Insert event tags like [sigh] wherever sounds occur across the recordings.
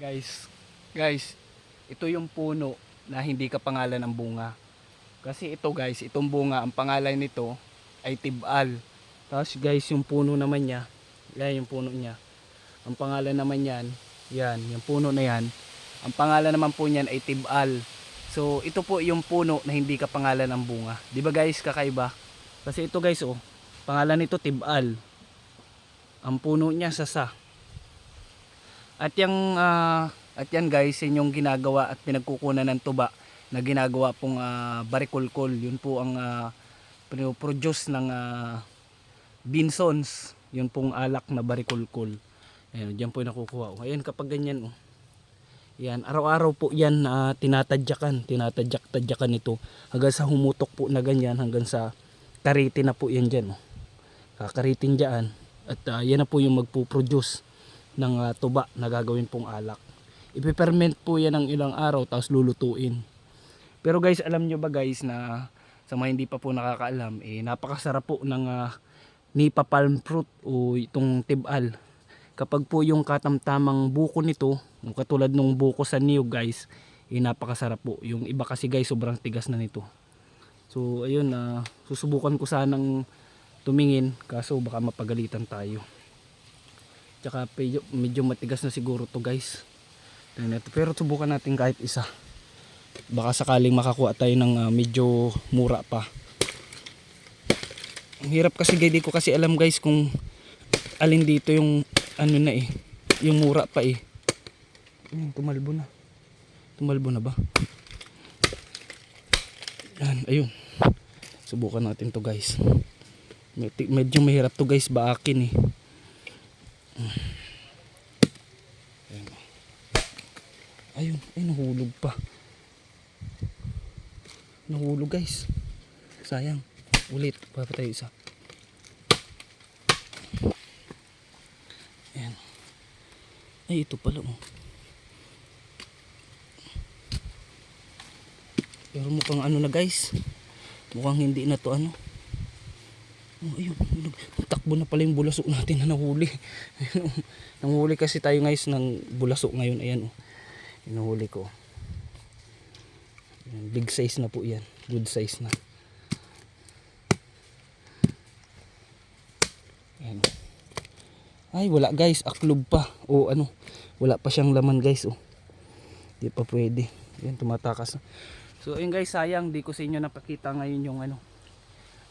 Guys, guys, ito yung puno na hindi kapangalan ng bunga. Kasi ito guys, itong bunga, ang pangalan nito ay tibal. Tapos guys, yung puno naman niya, yan yung puno niya. Ang pangalan naman yan, yan, yung puno na yan. Ang pangalan naman po niyan ay tibal. So, ito po yung puno na hindi kapangalan ng bunga. 'Di ba guys, kakaiba? Kasi ito guys, oh, pangalan nito tibal. Ang puno niya sasa. At yung ah, at yan guys, yun yung ginagawa at pinagkukunan ng tuba na ginagawa pong uh, barikulkol. Yun po ang uh, produce ng ah, Binsons. Yun pong alak na barikulkol. Ayan, diyan po nakukuha. Oh. Ayan, kapag ganyan, oh. Yan, araw-araw po yan na tinatadyakan, tinatadyak-tadyakan ito hanggang sa humutok po na ganyan hanggang sa kariti na po yan dyan. Oh. Kakaritin dyan at ah, yan na po yung magpuproduce ng ah, tuba na gagawin pong alak. Ipiperment po yan ng ilang araw tapos lulutuin. Pero guys, alam nyo ba guys na sa mga hindi pa po nakakaalam, eh, napakasarap po ng ah, nipa palm fruit o itong tibal. Kapag po yung katamtamang buko nito, yung katulad nung buko sa niyog guys, eh, napakasarap po. Yung iba kasi guys, sobrang tigas na nito. So ayun, na susubukan ko sanang tumingin kaso baka mapagalitan tayo. Tsaka medyo, medyo matigas na siguro to guys. Pero subukan natin kahit isa. Baka sakaling makakuha tayo ng ah, medyo mura pa. Ang hirap kasi guys, di ko kasi alam guys kung alin dito yung ano na eh. Yung mura pa eh. Ayun, tumalbo na. Tumalbo na ba? Yan, ayun. Subukan natin to guys. Med- Medyo mahirap to guys baakin eh. Ayun, ay nahulog pa. Nahulog guys. Sayang. Ulit, papatay isa. Ayan. Ay, ito pala oh. Pero mukhang ano na guys. Mukhang hindi na to ano. Oh, ayun, ayun. Takbo na pala yung bulasok natin na nahuli. [laughs] Nanghuli kasi tayo guys ng bulasok ngayon. Ayan oh. Yung nahuli ko. Ayan, big size na po yan. Good size na. Ayan. oh. Ay, wala guys. Aklob pa. O ano. Wala pa siyang laman guys. Oh. Di pa pwede. Ayan, tumatakas. So ayun guys, sayang di ko sa inyo napakita ngayon yung ano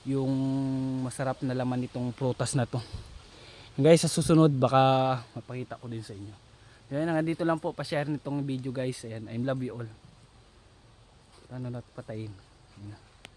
yung masarap na laman nitong prutas na to. Guys, sa susunod baka mapakita ko din sa inyo. Yan, hanggang dito lang po pa-share nitong video guys. Ayan, I love you all. Paano natin patayin? Ayan.